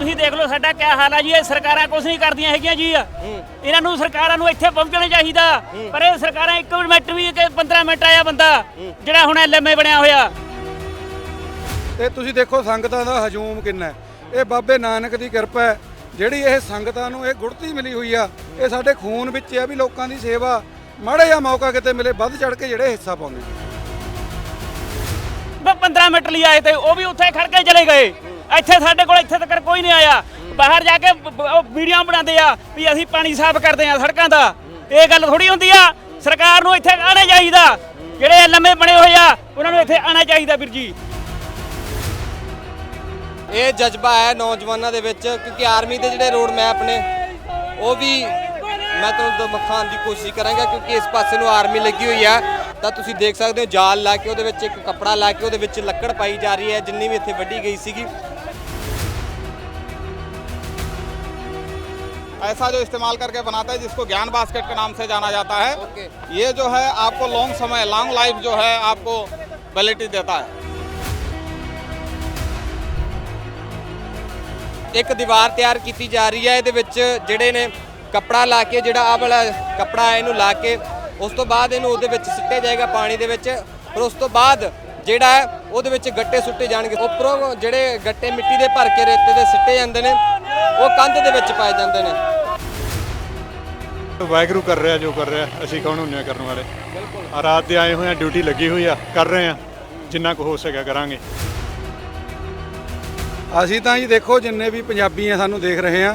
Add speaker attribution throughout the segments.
Speaker 1: ਤੁਸੀਂ ਦੇਖ ਲਓ ਸਾਡਾ ਕੀ ਹਾਲ ਆ ਜੀ ਇਹ ਸਰਕਾਰਾਂ ਕੁਝ ਨਹੀਂ ਕਰਦੀਆਂ ਹੈਗੀਆਂ ਜੀ। ਇਹਨਾਂ ਨੂੰ ਸਰਕਾਰਾਂ ਨੂੰ ਇੱਥੇ ਪਹੁੰਚਣਾ ਚਾਹੀਦਾ। ਪਰ ਇਹ ਸਰਕਾਰਾਂ ਇੱਕ ਮਿੰਟ ਵੀ ਕਿ 15 ਮਿੰਟ ਆਇਆ ਬੰਦਾ ਜਿਹੜਾ ਹੁਣ ਐਲਐਮਏ ਬਣਿਆ ਹੋਇਆ।
Speaker 2: ਤੇ ਤੁਸੀਂ ਦੇਖੋ ਸੰਗਤਾਂ ਦਾ ਹਜੂਮ ਕਿੰਨਾ ਹੈ। ਇਹ ਬਾਬੇ ਨਾਨਕ ਦੀ ਕਿਰਪਾ ਹੈ। ਜਿਹੜੀ ਇਹ ਸੰਗਤਾਂ ਨੂੰ ਇਹ ਗੁੜਤੀ ਮਿਲੀ ਹੋਈ ਆ ਇਹ ਸਾਡੇ ਖੂਨ ਵਿੱਚ ਆ ਵੀ ਲੋਕਾਂ ਦੀ ਸੇਵਾ ਮਾੜਾ ਜਿਹਾ ਮੌਕਾ ਕਿਤੇ ਮਿਲੇ ਵੱਧ ਚੜ ਕੇ ਜਿਹੜੇ ਹਿੱਸਾ ਪਾਉਂਦੇ
Speaker 1: ਬਸ 15 ਮਿੰਟ ਲਈ ਆਏ ਤੇ ਉਹ ਵੀ ਉੱਥੇ ਖੜ ਕੇ ਚਲੇ ਗਏ। ਇੱਥੇ ਸਾਡੇ ਕੋਲ ਇੱਥੇ ਤੱਕ ਕੋਈ ਨਹੀਂ ਆਇਆ। ਬਾਹਰ ਜਾ ਕੇ ਬ- ਬ- ਉਹ ਵੀਡੀਓ ਬਣਾਉਂਦੇ ਆ ਵੀ ਅਸੀਂ ਪਾਣੀ ਸਾਫ਼ ਕਰਦੇ ਆ ਸੜਕਾਂ ਦਾ। ਇਹ ਗੱਲ ਥੋੜੀ ਹੁੰਦੀ ਆ। ਸਰਕਾਰ ਨੂੰ ਇੱਥੇ ਆਣਾ ਚਾਹੀਦਾ। ਜਿਹੜੇ ਲੰਮੇ ਬਣੇ ਹੋਏ ਆ, ਉਹਨਾਂ ਨੂੰ ਇੱਥੇ ਆਣਾ ਚਾਹੀਦਾ ਵੀਰ ਜੀ।
Speaker 3: ਇਹ ਜਜ਼ਬਾ ਹੈ ਨੌਜਵਾਨਾਂ ਦੇ ਵਿੱਚ, ਕਿਉਂਕਿ ਆਰਮੀ ਦੇ ਜਿਹੜੇ ਰੋਡ ਮੈਪ ਨੇ, ਉਹ ਵੀ ਮੈਂ ਤੁਹਾਨੂੰ ਦਿਖਾਉਣ ਦੀ ਕੋਸ਼ਿਸ਼ ਕਰਾਂਗਾ, ਕਿਉਂਕਿ ਇਸ ਪਾਸੇ ਨੂੰ ਆਰਮੀ ਲੱਗੀ ਹੋਈ ਹੈ ਤਾਂ ਤੁਸੀਂ ਦੇਖ ਸਕਦੇ ਹੋ ਜਾਲ ਲਾ ਕੇ ਉਹਦੇ ਵਿੱਚ ਇੱਕ ਕੱਪੜਾ ਲਾ ਕੇ ਉਹਦੇ ਵਿੱਚ ਲੱਕੜ ਪਾਈ ਜਾ ਰਹੀ ਹੈ, ਜਿੰਨੀ ਵੀ ਇੱਥੇ ਵੱਢੀ ਗਈ ਸੀਗੀ।
Speaker 4: ऐसा जो इस्तेमाल करके बनाता है जिसको ज्ञान बास्केट के नाम से जाना जाता है
Speaker 3: ओके।
Speaker 4: ये जो है आपको लॉन्ग समय लॉन्ग लाइफ जो है आपको वैलिडिटी देता है
Speaker 3: ਇੱਕ ਦੀਵਾਰ ਤਿਆਰ ਕੀਤੀ ਜਾ ਰਹੀ ਹੈ ਇਹਦੇ ਵਿੱਚ ਜਿਹੜੇ ਨੇ ਕੱਪੜਾ ਲਾ ਕੇ ਜਿਹੜਾ ਆਹ ਵਾਲਾ ਕੱਪੜਾ ਹੈ ਇਹਨੂੰ ਲਾ ਕੇ ਉਸ ਤੋਂ ਬਾਅਦ ਇਹਨੂੰ ਉਹਦੇ ਵਿੱਚ ਸਿੱਟਿਆ ਜਾਏਗਾ ਪਾਣੀ ਦੇ ਵਿੱਚ ਫਿਰ ਉਸ ਤੋਂ ਬਾਅਦ ਜਿਹੜਾ ਹੈ ਉਹਦੇ ਵਿੱਚ ਗੱਟੇ ਸੁੱਟੇ ਜਾਣਗੇ ਉੱਪਰੋਂ ਜਿਹੜੇ ਗੱਟੇ ਮਿੱਟੀ ਦੇ ਭਰ ਕੇ ਰੇਤੇ ਦੇ ਸਿੱਟੇ ਜਾਂਦੇ ਨੇ ਉਹ ਕੰਧ ਦੇ ਵਿੱਚ ਪਾਏ ਜਾਂਦੇ ਨੇ।
Speaker 5: ਵਾਹਿਗੁਰੂ ਕਰ ਰਿਹਾ ਜੋ ਕਰ ਰਿਹਾ ਅਸੀਂ ਕੌਣ ਹੁੰਨੇ ਆ ਕਰਨ ਵਾਲੇ? ਆ ਰਾਤ ਦੇ ਆਏ ਹੋਏ ਆ ਡਿਊਟੀ ਲੱਗੀ ਹੋਈ ਆ ਕਰ ਰਹੇ ਆ। ਜਿੰਨਾ ਕੁ ਹੋ ਸਕਿਆ ਕਰਾਂਗੇ।
Speaker 2: ਅਸੀਂ ਤਾਂ ਜੀ ਦੇਖੋ ਜਿੰਨੇ ਵੀ ਪੰਜਾਬੀ ਆ ਸਾਨੂੰ ਦੇਖ ਰਹੇ ਆ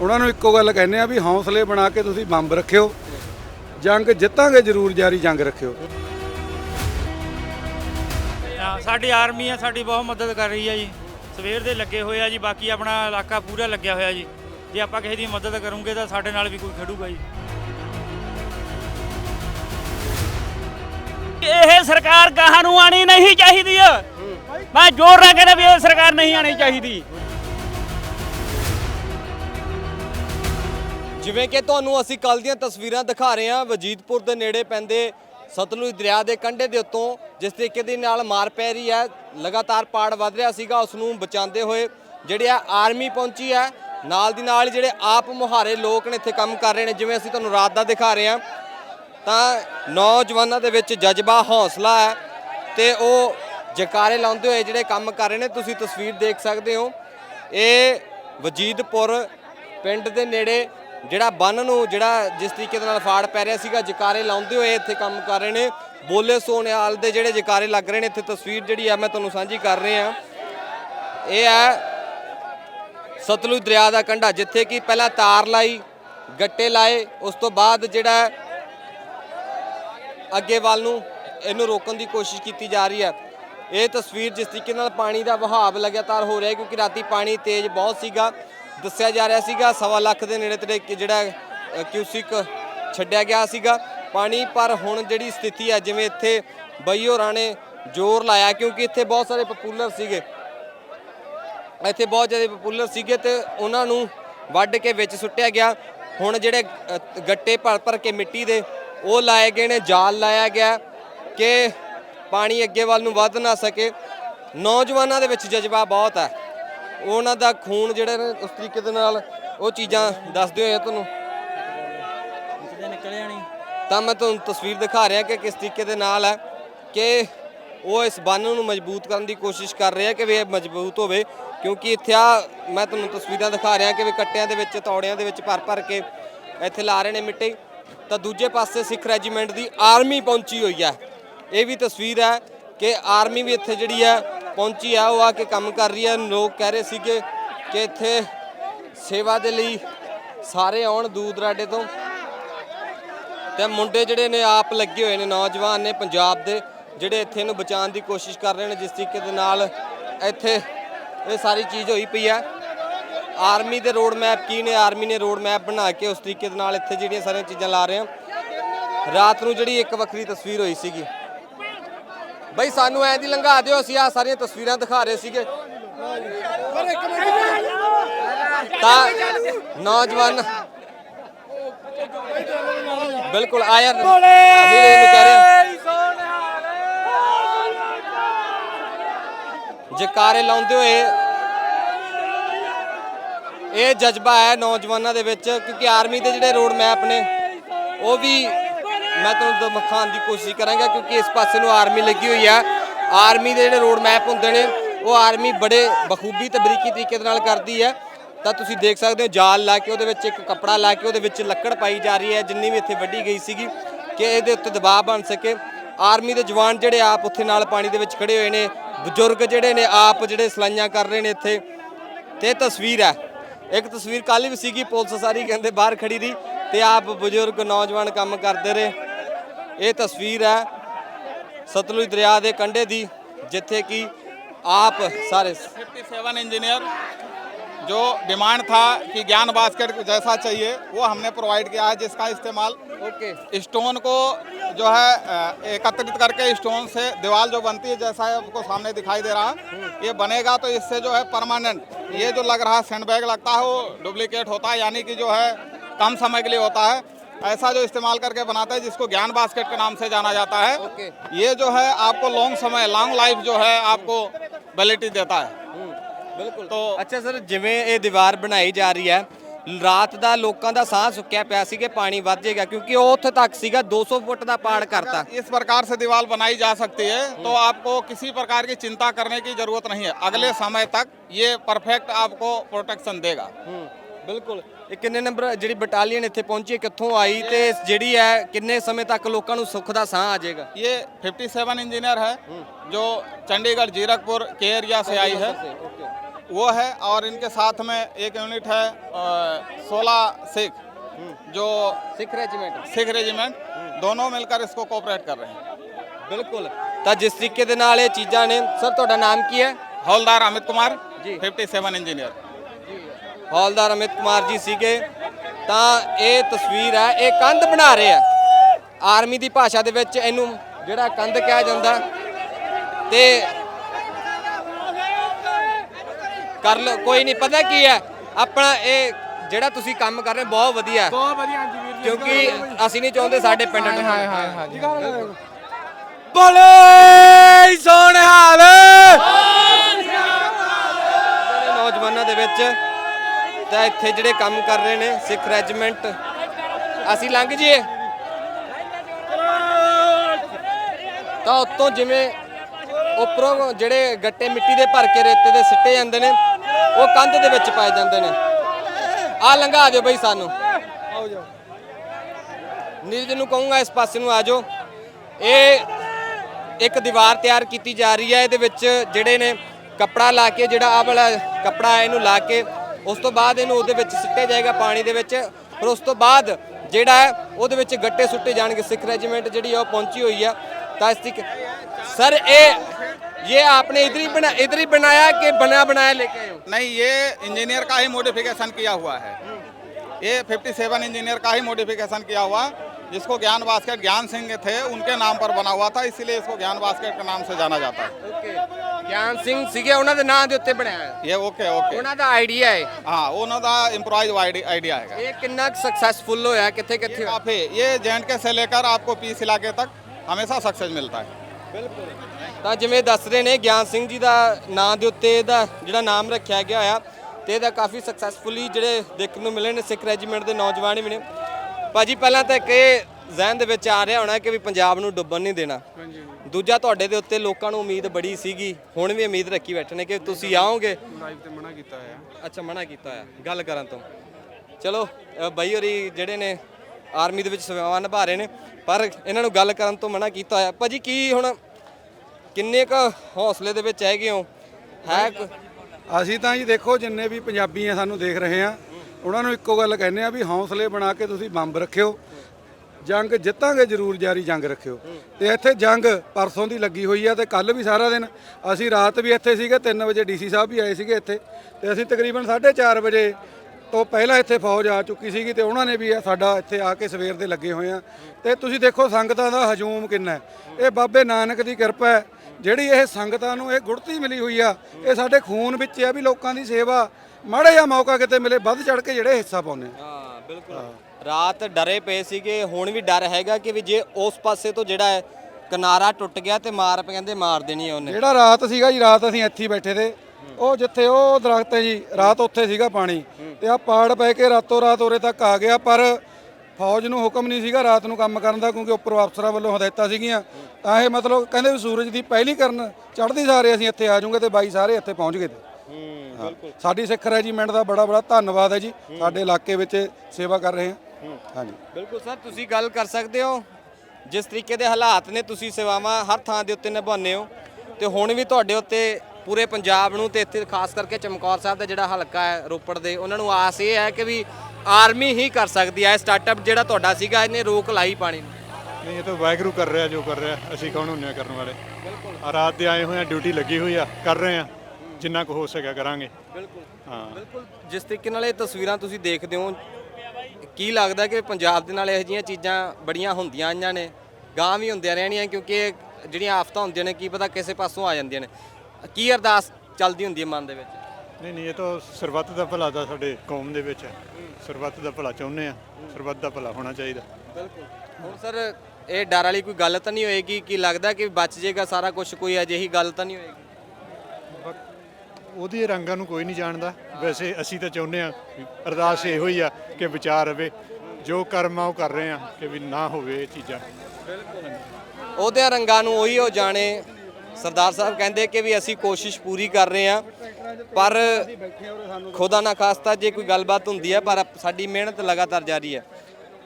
Speaker 2: ਉਹਨਾਂ ਨੂੰ ਇੱਕੋ ਗੱਲ ਕਹਿੰਦੇ ਆ ਵੀ ਹੌਸਲੇ ਬਣਾ ਕੇ ਤੁਸੀਂ ਬੰਬ ਰੱਖਿਓ। ਜੰਗ ਜਿੱਤਾਂਗੇ ਜ਼ਰੂਰ ਜਾਰੀ ਜੰਗ ਰੱਖਿਓ।
Speaker 6: ਸਾਡੀ ਆਰਮੀ ਆ ਸਾਡੀ ਬਹੁਤ ਮਦਦ ਕਰ ਰਹੀ ਹੈ ਜੀ। ਸਵੇਰ ਦੇ ਲੱਗੇ ਹੋਏ ਆ ਜੀ, ਬਾਕੀ ਆਪਣਾ ਇਲਾਕਾ ਪੂਰਾ ਲੱਗਿਆ ਹੋਇਆ ਜੀ। ਜੇ ਆਪਾਂ ਕਿਸੇ ਦੀ ਮਦਦ ਕਰੂੰਗੇ ਤਾਂ ਸਾਡੇ ਨਾਲ ਵੀ ਕੋਈ ਖੜੂਗਾ ਜੀ।
Speaker 1: ਇਹ ਸਰਕਾਰ ਗਾਹਾਂ ਨੂੰ ਆਣੀ ਨਹੀਂ ਚਾਹੀਦੀ। ਆ ਮੈਂ ਜ਼ੋਰ ਨਾਲ ਕਹਿੰਦਾ ਵੀ ਇਹ ਸਰਕਾਰ ਨਹੀਂ ਆਣੀ ਚਾਹੀਦੀ।
Speaker 3: ਜਿਵੇਂ ਕਿ ਤੁਹਾਨੂੰ ਅਸੀਂ ਕੱਲ ਦੀਆਂ ਤਸਵੀਰਾਂ ਦਿਖਾ ਰਹੇ ਹਾਂ, ਵਜੀਦਪੁਰ ਦੇ ਨੇੜੇ ਪੈਂਦੇ ਸਤਲੁਜ ਦਰਿਆ ਦੇ ਕੰਢੇ ਦੇ ਉੱਤੋਂ ਜਿਸ ਤਰੀਕੇ ਦੇ ਨਾਲ ਮਾਰ ਪੈ ਰਹੀ ਹੈ, ਲਗਾਤਾਰ ਪਾੜ ਵੱਧ ਰਿਹਾ ਸੀਗਾ, ਉਸ ਨੂੰ ਬਚਾਉਂਦੇ ਹੋਏ ਜਿਹੜੇ ਆ ਆਰਮੀ ਪਹੁੰਚੀ ਹੈ। ਨਾਲ ਦੀ ਨਾਲ ਜਿਹੜੇ ਆਪ ਮੁਹਾਰੇ ਲੋਕ ਨੇ ਇੱਥੇ ਕੰਮ ਕਰ ਰਹੇ ਨੇ, ਜਿਵੇਂ ਅਸੀਂ ਤੁਹਾਨੂੰ ਰਾਤ ਦਾ ਦਿਖਾ ਰਹੇ ਹਾਂ। ਤਾਂ ਨੌਜਵਾਨਾਂ ਦੇ ਵਿੱਚ ਜਜ਼ਬਾ, ਹੌਸਲਾ ਹੈ ਤੇ ਉਹ ਜਕਾਰੇ ਲਾਉਂਦੇ ਹੋਏ ਜਿਹੜੇ ਕੰਮ ਕਰ ਰਹੇ ਨੇ, ਤੁਸੀਂ ਤਸਵੀਰ ਦੇਖ ਸਕਦੇ ਹੋ। ਇਹ ਵਜੀਦਪੁਰ ਪਿੰਡ ਦੇ ਨੇੜੇ ਜਿਹੜਾ ਬੰਨ ਨੂੰ ਜਿਹੜਾ ਜਿਸ ਤਰੀਕੇ ਦੇ ਨਾਲ ਫਾੜ ਪੈ ਰਿਹਾ ਸੀਗਾ, ਜਕਾਰੇ ਲਾਉਂਦੇ ਹੋਏ ਇੱਥੇ ਕੰਮ ਕਰ ਰਹੇ ਨੇ। ਬੋਲੇ ਸੋਨਿਆਲ ਦੇ ਜਿਹੜੇ ਜਕਾਰੇ ਲੱਗ ਰਹੇ ਨੇ, ਇੱਥੇ ਤਸਵੀਰ ਜਿਹੜੀ ਆ ਮੈਂ ਤੁਹਾਨੂੰ ਸਾਂਝੀ ਕਰ ਰਿਹਾ ਇਹ ਹੈ ਸਤਲੁਜ ਦਰਿਆ ਦਾ ਕੰਢਾ, ਜਿੱਥੇ ਕਿ ਪਹਿਲਾਂ ਤਾਰ ਲਾਈ, ਗੱਟੇ ਲਾਏ, ਉਸ ਤੋਂ ਬਾਅਦ ਜਿਹੜਾ ਅੱਗੇ ਵੱਲ ਨੂੰ ਇਹਨੂੰ ਰੋਕਣ ਦੀ ਕੋਸ਼ਿਸ਼ ਕੀਤੀ ਜਾ ਰਹੀ ਹੈ। ਇਹ ਤਸਵੀਰ ਜਿਸ ਤਰੀਕੇ ਨਾਲ ਪਾਣੀ ਦਾ ਵਹਾਅ ਲਗਾਤਾਰ ਹੋ ਰਿਹਾ ਕਿਉਂਕਿ ਰਾਤੀ ਪਾਣੀ ਤੇਜ਼ ਬਹੁਤ ਸੀਗਾ। ਦੱਸਿਆ ਜਾ ਰਿਹਾ ਸੀਗਾ, ਸਵਾ ਲੱਖ ਦੇ ਨੇੜੇ ਤੇੜੇ ਕਿ ਜਿਹੜਾ ਕਿਊਸਿਕ ਛੱਡਿਆ ਗਿਆ ਸੀਗਾ। ਪਾਣੀ, ਪਰ ਹੁਣ ਜਿਹੜੀ ਸਥਿਤੀ ਹੈ ਜਿਵੇਂ ਇੱਥੇ ਬਈ ਹੋਰਾਂ ਨੇ ਜ਼ੋਰ ਲਾਇਆ, ਕਿਉਂਕਿ ਇੱਥੇ ਬਹੁਤ ਸਾਰੇ ਪਪੂਲਰ ਸੀਗੇ। ਇੱਥੇ ਬਹੁਤ ਜ਼ਿਆਦਾ ਪਪੂਲਰ ਸੀਗੇ ਤੇ ਉਹਨਾਂ ਨੂੰ ਵੱਢ ਕੇ ਵਿੱਚ ਸੁੱਟਿਆ ਗਿਆ। ਹੁਣ ਜਿਹੜੇ ਗੱਟੇ ਭਰ ਭਰ ਕੇ ਮਿੱਟੀ ਦੇ, ਉਹ ਲਾਏ ਗਏ ਨੇ, ਜਾਲ ਲਾਇਆ ਗਿਆ ਕਿ ਪਾਣੀ ਅੱਗੇ ਵੱਲ ਨੂੰ ਵੱਧ ਨਾ ਸਕੇ। ਨੌਜਵਾਨਾਂ ਦੇ ਵਿੱਚ ਜਜ਼ਬਾ ਬਹੁਤ ਹੈ ਉਹਨਾਂ ਦਾ ਖੂਨ ਜਿਹੜੇ ਨੇ ਉਸ ਤਰੀਕੇ ਦੇ ਨਾਲ ਉਹ ਚੀਜ਼ਾਂ ਦੱਸਦੇ ਹੋਏ ਆ ਤੁਹਾਨੂੰ। ਤਾਂ ਮੈਂ ਤੁਹਾਨੂੰ ਤਸਵੀਰ ਦਿਖਾ ਰਿਹਾ ਕਿ ਕਿਸ ਤਰੀਕੇ ਦੇ ਨਾਲ ਹੈ ਕਿ ਉਹ ਇਸ ਬੰਨ ਨੂੰ ਮਜ਼ਬੂਤ ਕਰਨ ਦੀ ਕੋਸ਼ਿਸ਼ ਕਰ ਰਹੇ ਕਿ ਵੀ ਇਹ ਮਜ਼ਬੂਤ ਹੋਵੇ ਕਿਉਂਕਿ ਇੱਥੇ ਆ ਮੈਂ ਤੁਹਾਨੂੰ ਤਸਵੀਰਾਂ ਦਿਖਾ ਰਿਹਾ ਕਿ ਵੀ ਕੱਟਿਆਂ ਦੇ ਵਿੱਚ ਤੌੜਿਆਂ ਦੇ ਵਿੱਚ ਭਰ ਭਰ ਕੇ ਇੱਥੇ ਲਾ ਰਹੇ ਨੇ ਮਿੱਟੀ। ਤਾਂ ਦੂਜੇ ਪਾਸੇ ਸਿੱਖ ਰੈਜੀਮੈਂਟ ਦੀ ਆਰਮੀ ਪਹੁੰਚੀ ਹੋਈ ਹੈ। ਇਹ ਵੀ ਤਸਵੀਰ ਹੈ ਕਿ ਆਰਮੀ ਵੀ ਇੱਥੇ ਜਿਹੜੀ ਹੈ ਪਹੁੰਚੀ ਆ, ਉਹ ਆ ਕੇ ਕੰਮ ਕਰ ਰਹੀ ਹੈ। ਲੋਕ ਕਹਿ ਰਹੇ ਸੀਗੇ ਕਿ ਇੱਥੇ ਸੇਵਾ ਦੇ ਲਈ ਸਾਰੇ ਆਉਣ ਦੂਰ ਦਰਾਡੇ ਤੋਂ। ਤੇ ਮੁੰਡੇ ਜਿਹੜੇ ਨੇ ਆਪ ਲੱਗੇ ਹੋਏ ਨੇ, ਨੌਜਵਾਨ ਨੇ ਪੰਜਾਬ ਦੇ, ਜਿਹੜੇ ਇੱਥੇ ਨੂੰ ਬਚਾਉਣ ਦੀ ਕੋਸ਼ਿਸ਼ ਕਰ ਰਹੇ ਨੇ, ਜਿਸ ਤਰੀਕੇ ਦੇ ਨਾਲ ਇੱਥੇ ਇਹ ਸਾਰੀ ਚੀਜ਼ ਹੋਈ ਪਈ ਹੈ। ਆਰਮੀ ਦੇ ਰੋਡ ਮੈਪ ਕੀ ਨੇ? ਆਰਮੀ ਨੇ ਰੋਡ ਮੈਪ ਬਣਾ ਕੇ ਉਸ ਤਰੀਕੇ ਦੇ ਨਾਲ ਇੱਥੇ ਜਿਹੜੀਆਂ ਸਾਰੀਆਂ ਚੀਜ਼ਾਂ ਲਾ ਰਹੇ ਆ ਰਾਤ ਨੂੰ ਜਿਹੜੀ ਇੱਕ ਵੱਖਰੀ ਤਸਵੀਰ ਹੋਈ ਸੀਗੀ। ਬਈ ਸਾਨੂੰ ਐਂ ਦੀ ਲੰਘਾ ਦਿਓ ਅਸੀਂ ਆ ਸਾਰੀਆਂ ਤਸਵੀਰਾਂ ਦਿਖਾ ਰਹੇ ਸੀਗੇ। ਤਾਂ ਨੌਜਵਾਨ ਬਿਲਕੁਲ ਆਇਆ ਵੀਰੇ ਨੂੰ ਕਹਿ ਰਹੇ। ਜਕਾਰੇ ਲਾਉਂਦੇ ਹੋਏ ਇਹ ਜਜ਼ਬਾ ਹੈ ਨੌਜਵਾਨਾਂ ਦੇ ਵਿੱਚ ਕਿਉਂਕਿ ਆਰਮੀ ਦੇ ਜਿਹੜੇ ਰੋਡ ਮੈਪ ਨੇ ਉਹ ਵੀ ਮੈਂ ਤੁਹਾਨੂੰ ਦਿਖਾਉਣ ਦੀ ਕੋਸ਼ਿਸ਼ ਕਰਾਂਗਾ ਕਿਉਂਕਿ ਇਸ ਪਾਸੇ ਨੂੰ ਆਰਮੀ ਲੱਗੀ ਹੋਈ ਆ ਆਰਮੀ ਦੇ ਜਿਹੜੇ ਰੋਡ ਮੈਪ ਹੁੰਦੇ ਨੇ, ਉਹ ਆਰਮੀ ਬੜੇ ਬਖੂਬੀ ਤੇ ਬਰੀਕੀ ਤਰੀਕੇ ਦੇ ਨਾਲ ਕਰਦੀ ਹੈ। ਤਾਂ ਤੁਸੀਂ ਦੇਖ ਸਕਦੇ ਹੋ ਜਾਲ ਲਾ ਕੇ ਉਹਦੇ ਵਿੱਚ ਇੱਕ ਕੱਪੜਾ ਲਾ ਕੇ ਉਹਦੇ ਵਿੱਚ ਲੱਕੜ ਪਾਈ ਜਾ ਰਹੀ ਹੈ, ਜਿੰਨੀ ਵੀ ਇੱਥੇ ਵੱਢੀ ਗਈ ਸੀਗੀ ਕਿ ਇਹਦੇ ਉੱਤੇ ਦਬਾਅ ਬਣ ਸਕੇ। ਆਰਮੀ ਦੇ ਜਵਾਨ ਜਿਹੜੇ ਆਪ ਉੱਥੇ ਨਾਲ ਪਾਣੀ ਦੇ ਵਿੱਚ ਖੜੇ ਹੋਏ ਨੇ, ਬਜ਼ੁਰਗ ਜਿਹੜੇ ਨੇ ਆਪ ਜਿਹੜੇ ਸਲਾਈਆਂ ਕਰ ਰਹੇ ਨੇ ਇੱਥੇ। ਤੇ ਇਹ ਤਸਵੀਰ ਹੈ। ਇੱਕ ਤਸਵੀਰ ਕੱਲ ਵੀ ਸੀਗੀ, ਪੁਲਿਸ ਸਾਰੀ ਕਹਿੰਦੇ ਬਾਹਰ ਖੜੀ ਦੀ ਤੇ ਆਪ ਬਜ਼ੁਰਗ ਨੌਜਵਾਨ ਕੰਮ ਕਰਦੇ ਰਹੇ ਇਹ ਤਸਵੀਰ ਹੈ ਸਤਲੁਜ ਦਰਿਆ ਦੇ ਕੰਢੇ ਦੀ ਜਿੱਥੇ ਕਿ ਆਪ ਸਾਰੇ
Speaker 4: 57 इंजीनियर जो डिमांड था कि ज्ञान बास्केट जैसा चाहिए वो हमने प्रोवाइड किया है जिसका इस्तेमाल
Speaker 3: ਓਕੇ
Speaker 4: स्टोन को जो है अ, एकत्रित करके स्टोन से दीवार जो बनती है जैसा है आपको सामने दिखाई दे रहा है ये बनेगा तो इससे जो है परमानेंट ये जो लग रहा है सैंडबैग लगता है वो डुप्लीकेट होता है यानी कि जो है कम समय के लिए होता है ऐसा जो इस्तेमाल करके बनाते हैं जिसको ज्ञान बास्केट के नाम से जाना जाता है
Speaker 3: ओके।
Speaker 4: ये जो है आपको लॉन्ग समय लॉन्ग लाइफ जो है आपको वैलिडिटी देता है
Speaker 3: ਬਿਲਕੁਲ
Speaker 4: ਤੋਂ-
Speaker 3: ਅੱਛਾ ਸਰ ਜਿਵੇਂ ਇਹ ਦੀਵਾਰ ਬਣਾਈ ਜਾ ਰਹੀ ਹੈ ਰਾਤ ਦਾ ਲੋਕਾਂ ਦਾ ਸਾਹ ਸੁੱਕਿਆ ਪਿਆ ਸੀ ਕਿ ਪਾਣੀ ਵੱਧ ਜਾਏਗਾ ਕਿਉਂਕਿ ਉਹ ਉੱਥੇ ਤੱਕ ਸੀਗਾ 200 ਫੁੱਟ ਦਾ ਪਾੜ ਕਰਤਾ
Speaker 4: इस प्रकार से दीवार बनाई जा सकती है तो आपको किसी प्रकार की चिंता करने की जरूरत नहीं है अगले समय तक ये परफेक्ट आपको प्रोटेक्शन देगा
Speaker 3: ਹੂੰ ਬਿਲਕੁਲ ਇਹ ਕਿੰਨੇ ਨੰਬਰ ਜਿਹੜੀ ਬਟਾਲੀਅਨ ਇੱਥੇ ਪਹੁੰਚੀ ਹੈ, ਕਿੱਥੋਂ ਆਈ ਤੇ ਜਿਹੜੀ ਹੈ ਕਿੰਨੇ ਸਮੇਂ ਤੱਕ ਲੋਕਾਂ ਨੂੰ ਸੁੱਖ ਦਾ ਸਾਹ ਆ ਜਾਏਗਾ
Speaker 4: ये 57 इंजीनियर है जो चंडीगढ़ जीरकपुर के एरिया से आई है वो है और इनके साथ में एक यूनिट है सोलह सिख जो
Speaker 3: ਸਿੱਖ ਰੈਜੀਮੈਂਟ
Speaker 4: सिख रेजिमेंट दोनों मिलकर इसको कोऑपरेट कर रहे हैं
Speaker 3: ਬਿਲਕੁਲ ਤਾਂ ਜਿਸ ਤਰੀਕੇ ਦੇ ਨਾਲ ਇਹ ਚੀਜ਼ਾਂ ਨੇ ਸਰ ਤੁਹਾਡਾ ਨਾਮ ਕੀ ਹੈ
Speaker 4: हौलदार अमित कुमार
Speaker 3: जी।
Speaker 4: 57 इंजीनियर
Speaker 3: ਹੌਲਦਾਰ ਅਮਿਤ ਕੁਮਾਰ ਜੀ ਸੀਗੇ ਤਾਂ ਇਹ ਤਸਵੀਰ ਹੈ ਇਹ ਕੰਧ ਬਣਾ ਰਹੇ ਆ। ਆਰਮੀ ਦੀ ਭਾਸ਼ਾ ਦੇ ਵਿੱਚ ਇਹਨੂੰ ਜਿਹੜਾ ਕੰਧ ਕਿਹਾ ਜਾਂਦਾ ਤੇ ਕਰ ਲਓ ਕੋਈ ਨਹੀਂ ਪਤਾ ਕੀ ਹੈ ਆਪਣਾ ਇਹ ਜਿਹੜਾ ਤੁਸੀਂ ਕੰਮ ਕਰ ਰਹੇ ਬਹੁਤ ਵਧੀਆ ਹੈ।
Speaker 2: ਬਹੁਤ ਵਧੀਆ ਜੀ ਵੀਰ
Speaker 3: ਕਿਉਂਕਿ ਅਸੀਂ ਨਹੀਂ ਚਾਹੁੰਦੇ ਸਾਡੇ ਪਿੰਡ ਹਾਂ ਹਾਂ ਹਾਂ
Speaker 2: ਬੋਲੇ ਸੋਨਹਾਲ
Speaker 3: ਨੌਜਵਾਨਾਂ ਦੇ ਵਿੱਚ ਤਾਂ ਇੱਥੇ ਜਿਹੜੇ ਕੰਮ ਕਰ ਰਹੇ ਨੇ, ਸਿੱਖ ਰੈਜੀਮੈਂਟ। ਅਸੀਂ ਲੰਘ ਜੀਏ ਤਾਂ ਉੱਤੋਂ ਜਿਵੇਂ ਉੱਪਰੋਂ ਜਿਹੜੇ ਗੱਟੇ ਮਿੱਟੀ ਦੇ ਭਰ ਕੇ ਰੇਤੇ ਦੇ ਸਿੱਟੇ ਜਾਂਦੇ ਨੇ, ਉਹ ਕੰਧ ਦੇ ਵਿੱਚ ਪਾਏ ਜਾਂਦੇ ਨੇ। ਆ ਲੰਘਾ ਦਿਓ ਬਈ ਸਾਨੂੰ।
Speaker 2: ਆਓ ਜਾਓ
Speaker 3: ਨੀਰਜ ਨੂੰ ਕਹੂੰਗਾ ਇਸ ਪਾਸੇ ਨੂੰ ਆ ਜਾਓ। ਇਹ ਇੱਕ ਦੀਵਾਰ ਤਿਆਰ ਕੀਤੀ ਜਾ ਰਹੀ ਹੈ। ਇਹਦੇ ਵਿੱਚ ਜਿਹੜੇ ਨੇ ਕੱਪੜਾ ਲਾ ਕੇ, ਜਿਹੜਾ ਆਹ ਵਾਲਾ ਕੱਪੜਾ ਇਹਨੂੰ ਲਾ ਕੇ ਉਸ ਤੋਂ ਬਾਅਦ ਇਹਨੂੰ ਉਹਦੇ ਵਿੱਚ ਸਿੱਟਿਆ ਜਾਏਗਾ ਪਾਣੀ ਦੇ ਵਿੱਚ ਫਿਰ ਉਸ ਤੋਂ ਬਾਅਦ ਜਿਹੜਾ ਹੈ ਉਹਦੇ ਵਿੱਚ ਗੱਟੇ ਸੁੱਟੇ ਜਾਣਗੇ ਸਿੱਖ ਰੈਜੀਮੈਂਟ ਜਿਹੜੀ ਆ ਉਹ ਪਹੁੰਚੀ ਹੋਈ ਆ ਤਾਂ ਇਸ ਤਰੀਕੇ ਸਰ ਇਹ ਇਹ आपने इधर ही बना इधर ही बनाया कि बना बनाया लेके आए हो
Speaker 4: नहीं ये इंजीनियर का ही मॉडिफिकेशन किया हुआ है ये 57 इंजीनियर का ही मॉडिफिकेशन किया हुआ है जिसको ज्ञान बास्केट ज्ञान सिंह थे उनके नाम पर बना हुआ था इसीलिए इसको ज्ञान बास्केट के नाम से जाना जाता है
Speaker 3: ਓਕੇ ਗਿਆਨ ਸਿੰਘ ਸੀਗੇ ਉਹਨਾਂ ਦੇ ਨਾਂ ਦੇ ਉੱਤੇ ਬਣਾਇਆ ਹੈ।
Speaker 4: ये ओके ओके
Speaker 3: ਉਹਨਾਂ ਦਾ ਆਈਡੀਆ ਹੈ
Speaker 4: हाँ उन्होंने इम्प्रोवाइज आइडिया है
Speaker 3: ਇਹ ਕਿੰਨਾ ਸਕਸੈਸਫੁਲ ਹੋਇਆ ਕਿੱਥੇ ਕਿੱਥੇ ਹੋਇਆ?
Speaker 4: काफी ये जे के से लेकर आपको पीस इलाके तक हमेशा सक्सेस मिलता है
Speaker 3: ਤਾਂ ਜਿਵੇਂ ਦੱਸ ਰਹੇ ਨੇ ਗਿਆਨ ਸਿੰਘ ਜੀ ਦਾ ਨਾਂ ਦੇ ਉੱਤੇ ਇਹਦਾ ਜਿਹੜਾ ਨਾਮ ਰੱਖਿਆ ਗਿਆ ਹੋਇਆ ਤੇ ਇਹਦਾ ਕਾਫੀ ਸਕਸੈਸਫੁਲੀ ਜਿਹੜੇ ਦੇਖਣ ਨੂੰ ਮਿਲੇ ਨੇ ਸਿੱਖ ਰੈਜੀਮੈਂਟ ਦੇ ਨੌਜਵਾਨ ਵੀ ਨੇ ਭਾਜੀ ਪਹਿਲਾਂ ਤਾਂ ਇੱਕ ਇਹ ਜ਼ਹਿਨ ਦੇ ਵਿੱਚ ਆ ਰਿਹਾ ਹੋਣਾ ਕਿ ਵੀ ਪੰਜਾਬ ਨੂੰ ਡੁੱਬਣ ਨਹੀਂ ਦੇਣਾ। ਦੂਜਾ ਤੁਹਾਡੇ ਦੇ ਉੱਤੇ ਲੋਕਾਂ ਨੂੰ ਉਮੀਦ ਬੜੀ ਸੀਗੀ ਹੁਣ ਵੀ ਉਮੀਦ ਰੱਖੀ ਬੈਠੇ ਨੇ ਕਿ ਤੁਸੀਂ ਆਓਗੇ।
Speaker 2: ਲਾਈਵ ਤੇ ਮਨਾ ਕੀਤਾ ਹੋਇਆ।
Speaker 3: ਅੱਛਾ ਮਨਾ ਕੀਤਾ ਹੋਇਆ। ਗੱਲ ਕਰਨ ਤੋਂ। ਚਲੋ ਅ, ਬਾਈ ਹੋਰੀ ਜਿਹੜੇ ਨੇ ਆਰਮੀ ਦੇ ਵਿੱਚ ਸੇਵਾਵਾਂ ਨਿਭਾ ਰਹੇ ਨੇ ਪਰ ਇਹਨਾਂ ਨੂੰ ਗੱਲ ਕਰਨ ਤੋਂ ਮਨਾ ਕੀਤਾ ਹੋਇਆ। ਭਾਜੀ ਕੀ ਹੁਣ ਕਿੰਨੇ ਕ ਹੌਸਲੇ ਦੇ ਵਿੱਚ ਹੈਗੇ ਹੋ? ਹੈ ਕ-
Speaker 2: ਅਸੀਂ ਤਾਂ ਜੀ ਦੇਖੋ ਜਿੰਨੇ ਵੀ ਪੰਜਾਬੀ ਆ ਸਾਨੂੰ ਦੇਖ ਰਹੇ ਆ ਉਹਨਾਂ ਨੂੰ ਇੱਕੋ ਗੱਲ ਕਹਿੰਦੇ ਆ ਵੀ ਹੌਸਲੇ ਬਣਾ ਕੇ ਤੁਸੀਂ ਬੰਬ ਰੱਖਿਓ। ਜੰਗ ਜਿੱਤਾਂਗੇ ਜ਼ਰੂਰ ਜਾਰੀ ਜੰਗ ਰੱਖਿਓ। ਤੇ ਇੱਥੇ ਜੰਗ ਪਰਸੋਂ ਦੀ ਲੱਗੀ ਹੋਈ ਆ ਤੇ ਕੱਲ ਵੀ ਸਾਰਾ ਦਿਨ ਅਸੀਂ ਰਾਤ ਵੀ ਇੱਥੇ ਸੀਗੇ 3 ਵਜੇ ਡੀਸੀ ਸਾਹਿਬ ਵੀ ਆਏ ਸੀਗੇ ਇੱਥੇ। ਤੇ ਅਸੀਂ ਤਕਰੀਬਨ 4:30 ਵਜੇ ਤੋਂ ਪਹਿਲਾਂ ਇੱਥੇ ਫੌਜ ਆ ਚੁੱਕੀ ਸੀਗੀ ਤੇ ਉਹਨਾਂ ਨੇ ਵੀ ਸਾਡਾ ਇੱਥੇ ਆ ਕੇ ਸਵੇਰ ਦੇ ਲੱਗੇ ਹੋਏ ਆ। ਤੇ ਤੁਸੀਂ ਦੇਖੋ ਸੰਗਤਾਂ ਦਾ ਹਜੂਮ ਕਿੰਨਾ। ਇਹ ਬਾਬੇ ਨਾਨਕ ਦੀ ਕਿਰਪਾ ਹੈ। ਜਿਹੜੀ ਇਹ ਸੰਗਤਾਂ ਨੂੰ ਇਹ ਗੁੜਤੀ ਮਿਲੀ ਹੋਈ ਆ ਇਹ ਸਾਡੇ ਖੂਨ ਵਿੱਚ ਆ ਵੀ ਲੋਕਾਂ ਦੀ ਸੇਵਾ ਮਾੜਾ ਜਿਹਾ ਮੌਕਾ ਕਿਤੇ ਮਿਲੇ ਵੱਧ ਚੜ ਕੇ ਜਿਹੜੇ ਹਿੱਸਾ ਪਾਉਂਦੇ ਆ।
Speaker 3: ਹਾਂ ਬਿਲਕੁਲ। ਰਾਤ ਡਰੇ ਪਏ ਸੀਗੇ। ਹੁਣ ਵੀ ਡਰ ਹੈਗਾ ਕਿ ਵੀ ਜੇ ਉਸ ਪਾਸੇ ਤੋਂ ਜਿਹੜਾ ਹੈ ਕਿਨਾਰਾ ਟੁੱਟ ਗਿਆ ਤੇ ਮਾਰ ਕਹਿੰਦੇ ਮਾਰ ਦੇਣੀ ਹੈ ਉਹਨੇ।
Speaker 2: ਜਿਹੜਾ ਰਾਤ ਸੀਗਾ ਜੀ ਰਾਤ ਅਸੀਂ ਇੱਥੇ ਹੀ ਬੈਠੇ ਤੇ। ਉਹ ਜਿੱਥੇ ਉਹ ਦਰਖਤ ਹੈ ਜੀ ਰਾਤ ਉੱਥੇ ਸੀਗਾ ਪਾਣੀ। ਤੇ ਆ ਪਾੜ ਪੈ ਕੇ ਰਾਤੋਂ ਰਾਤ ਉਰੇ ਤੱਕ ਆ ਗਿਆ ਪਰ ਫੌਜ ਨੂੰ ਹੁਕਮ ਨਹੀਂ ਸੀਗਾ ਰਾਤ ਨੂੰ ਕੰਮ ਕਰਨ ਦਾ ਕਿਉਂਕਿ ਉੱਪਰੋਂ ਅਫਸਰਾਂ ਵੱਲੋਂ ਹਦਾਇਤਾਂ ਸੀਗੀਆਂ। ਤਾਂ ਇਹ ਮਤਲਬ ਕਹਿੰਦੇ ਵੀ ਸੂਰਜ ਦੀ ਪਹਿਲੀ ਕਰਨ ਚੜ੍ਹਦੀ ਸਾਰੇ ਅਸੀਂ ਇੱਥੇ ਆ ਜਾਊਂਗੇ ਤੇ ਬਾਈ ਸਾਰੇ ਇੱਥੇ ਪਹੁੰਚ ਗਏ ਤੇ। ਹਾਂ। ਸਾਡੀ ਸਿੱਖ ਰੈਜੀਮੈਂਟ ਦਾ ਬੜਾ ਬੜਾ ਧੰਨਵਾਦ ਹੈ ਜੀ। ਸਾਡੇ ਇਲਾਕੇ ਵਿੱਚ ਸੇਵਾ ਕਰ ਰਹੇ ਹਾਂ। ਹਾਂਜੀ।
Speaker 3: ਬਿਲਕੁਲ ਸਰ ਤੁਸੀਂ ਗੱਲ ਕਰ ਸਕਦੇ ਹੋ। ਜਿਸ ਤਰੀਕੇ ਦੇ ਹਾਲਾਤ ਨੇ ਤੁਸੀਂ ਸੇਵਾਵਾਂ ਹਰ ਥਾਂ ਦੇ ਉੱਤੇ ਨਿਭਾਉਂਦੇ ਹੋ। ਤੇ ਹੁਣ ਵੀ ਤੁਹਾਡੇ ਉੱਤੇ ਪੂਰੇ ਪੰਜਾਬ ਨੂੰ ਤੇ ਇੱਥੇ ਖਾਸ ਕਰਕੇ ਚਮਕੌਰ ਸਾਹਿਬ ਦਾ ਜਿਹੜਾ ਹਲਕਾ ਹੈ ਰੋਪੜ ਦੇ ਉਹਨਾਂ ਨੂੰ ਆਸ ਇਹ ਹੈ ਕਿ ਵੀ ਆਰਮੀ ਹੀ ਕਰ ਸਕਦੀ ਹੈ। ਸਟਾਰਟਅਪ ਜਿਹੜਾ ਤੁਹਾਡਾ ਸੀਗਾ ਇਹਨੇ ਰੋਕ ਲਾਈ ਪਾਣੀ ਨੂੰ।
Speaker 5: ਨਹੀਂ ਇਹ ਤਾਂ ਵਾਹਿਗੁਰੂ ਕਰ ਰਿਹਾ ਜੋ ਕਰ ਰਿਹਾ। ਅਸੀਂ ਕੌਣ ਹੁੰਨੇ ਆ ਕਰਨ ਵਾਲੇ? ਆ ਰਾਤ ਦੇ ਆਏ ਹੋਏ ਆ ਡਿਊਟੀ ਲੱਗੀ ਹੋਈ ਆ ਕਰ ਰਹੇ ਆ। ਜਿੰਨਾ ਕੁ ਹੋ ਸਕਿਆ ਕਰਾਂਗੇ।
Speaker 3: ਬਿਲਕੁਲ।
Speaker 5: ਹਾਂ।
Speaker 3: ਬਿਲਕੁਲ। ਜਿਸ ਤਰੀਕੇ ਨਾਲ ਇਹ ਤਸਵੀਰਾਂ ਤੁਸੀਂ ਦੇਖਦੇ ਹੋ ਕੀ ਲੱਗਦਾ ਕਿ ਪੰਜਾਬ ਦੇ ਨਾਲ ਇਹੋ ਜਿਹੀਆਂ ਚੀਜ਼ਾਂ ਬੜੀਆਂ ਹੁੰਦੀਆਂ ਆਈਆਂ ਨੇ? ਗਾਂ ਵੀ ਹੁੰਦੀਆਂ ਰਹਿਣੀਆਂ ਕਿਉਂਕਿ ਇਹ ਜਿਹੜੀਆਂ ਆਫਤਾਂ ਹੁੰਦੀਆਂ ਨੇ ਕੀ ਪਤਾ ਕਿਸੇ ਪਾਸੋਂ ਆ ਜਾਂਦੀਆਂ ਨੇ। ਕੀ ਅਰਦਾਸ ਚੱਲਦੀ ਹੁੰਦੀ ਹੈ ਮਨ ਦੇ ਵਿੱਚ?
Speaker 5: ਨਹੀਂ ਨਹੀਂ ਇਹ ਤਾਂ ਸਰਬੱਤ ਦਾ ਭਲਾ ਦਾ ਸਾਡੇ ਕੌਮ ਦੇ ਵਿੱਚ ਹੈ। ਸਰਬੱਤ ਦਾ ਭਲਾ ਚਾਹੁੰਦੇ ਆ ਸਰਬੱਤ ਦਾ ਭਲਾ ਹੋਣਾ ਚਾਹੀਦਾ।
Speaker 3: ਬਿਲਕੁਲ। ਹੁਣ ਸਰ ਇਹ ਡਰ ਵਾਲੀ ਕੋਈ ਗੱਲ ਤਾਂ ਨਹੀਂ ਹੋਏਗੀ? ਕਿ ਲੱਗਦਾ ਕਿ ਬਚ ਜਾਏਗਾ ਸਾਰਾ ਕੁਝ ਕੋਈ ਅਜਿਹੀ ਗੱਲ ਤਾਂ ਨਹੀਂ ਹੋਏਗੀ?
Speaker 5: ਉਹਦੇ ਰੰਗਾਂ ਨੂੰ ਕੋਈ ਨਹੀਂ ਜਾਣਦਾ। ਵੈਸੇ ਅਸੀਂ ਤਾਂ ਚਾਹੁੰਦੇ ਆ ਅਰਦਾਸ ਇਹੋ ਹੀ ਆ ਕਿ ਵਿਚਾਰ ਰਵੇ। ਜੋ ਕਰਮ ਆ ਉਹ ਕਰ ਰਹੇ ਆ ਕਿ ਵੀ ਨਾ ਹੋਵੇ ਇਹ ਚੀਜ਼ਾਂ।
Speaker 3: ਉਹਦੇ ਰੰਗਾਂ ਨੂੰ ਉਹੀ ਉਹ ਜਾਣੇ। ਸਰਦਾਰ ਸਾਹਿਬ ਕਹਿੰਦੇ ਕਿ ਵੀ ਅਸੀਂ ਕੋਸ਼ਿਸ਼ ਪੂਰੀ ਕਰ ਰਹੇ ਹਾਂ। ਪਰ ਖੁਦਾ ਨਾ ਖਾਸਤਾ ਜੇ ਕੋਈ ਗੱਲਬਾਤ ਹੁੰਦੀ ਹੈ ਪਰ ਸਾਡੀ ਮਿਹਨਤ ਲਗਾਤਾਰ ਜਾਰੀ ਹੈ।